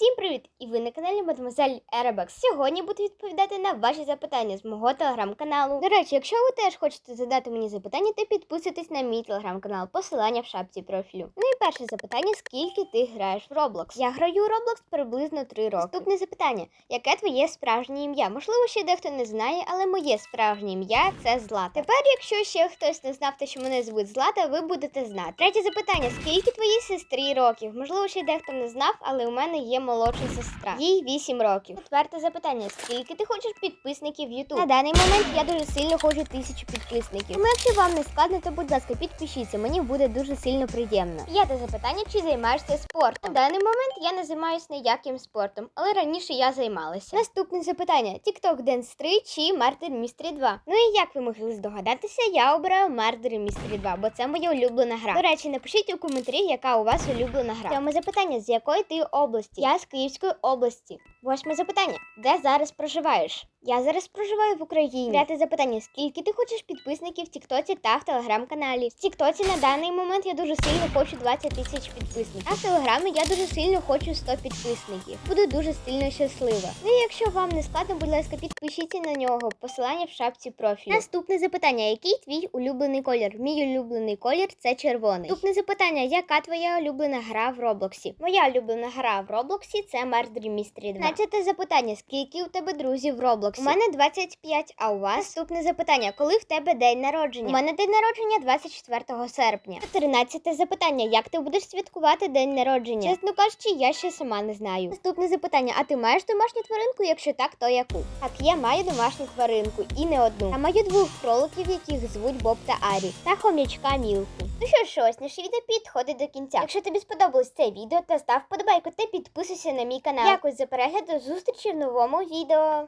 Всім привіт! І ви на каналі Мадемуазель Еребекс. Сьогодні буду відповідати на ваші запитання з мого телеграм-каналу. До речі, якщо ви теж хочете задати мені запитання, то підписуйтесь на мій телеграм-канал, посилання в шапці профілю. Ну і перше запитання: скільки ти граєш в Roblox? Я граю Roblox приблизно 3 роки. Наступне запитання: яке твоє справжнє ім'я? Можливо, ще дехто не знає, але моє справжнє ім'я це Злата. Тепер, якщо ще хтось не знав, те, що мене звуть Злата, ви будете знати. Третє запитання: скільки твоїй сестрі років? Можливо, ще дехто не знав, але у мене є молодша сестра. Їй 8 років. Четверте запитання: скільки ти хочеш підписників в YouTube? На даний момент я дуже сильно хочу тисячу підписників. Тому якщо вам не складно, то будь ласка, підпишіться. Мені буде дуже сильно приємно. П'яте запитання: чи займаєшся спортом? На даний момент я не займаюся ніяким спортом, але раніше я займалася. Наступне запитання: TikTok Dance 3 чи Murder Mystery 2? Ну і як ви могли здогадатися, я обираю Murder Mystery 2, бо це моя улюблена гра. До речі, напишіть у коментарі, яка у вас улюблена гра. Сьоме запитання: з якої ти області? Я з Київської області. Восьме запитання: де зараз проживаєш? Я зараз проживаю в Україні. Дев'яте запитання: скільки ти хочеш підписників в Тіктоці та в телеграм-каналі? В Тіктоці на даний момент я дуже сильно хочу 20 тисяч підписників. А в телеграмі я дуже сильно хочу 100 підписників. Буду дуже сильно щаслива. Ну і якщо вам не складно, будь ласка, підпишіться на нього. Посилання в шапці профілю. Наступне запитання: який твій улюблений колір? Мій улюблений колір це червоний. Наступне запитання: яка твоя улюблена гра в Роблоксі? Моя улюблена гра в Роблоксі це Murder Mystery 2. Значите запитання: скільки у тебе друзів в Роблоксі? У мене 25, а у вас? Наступне запитання: коли в тебе день народження? У мене день народження 24 серпня. 13 запитання: як ти будеш святкувати день народження? Чесно кажучи, я ще сама не знаю. Наступне запитання: а ти маєш домашню тваринку? Якщо так, то яку? Так, я маю домашню тваринку і не одну. А маю двох кроликів, яких звуть Боб та Арі, та хом'ячка Мілку. Ну що ж, ось наше відео підходить до кінця. Якщо тобі сподобалось це відео, то став подобайку та підписуйся на мій канал. Дякую за перегляд, до зустрічі в новому відео.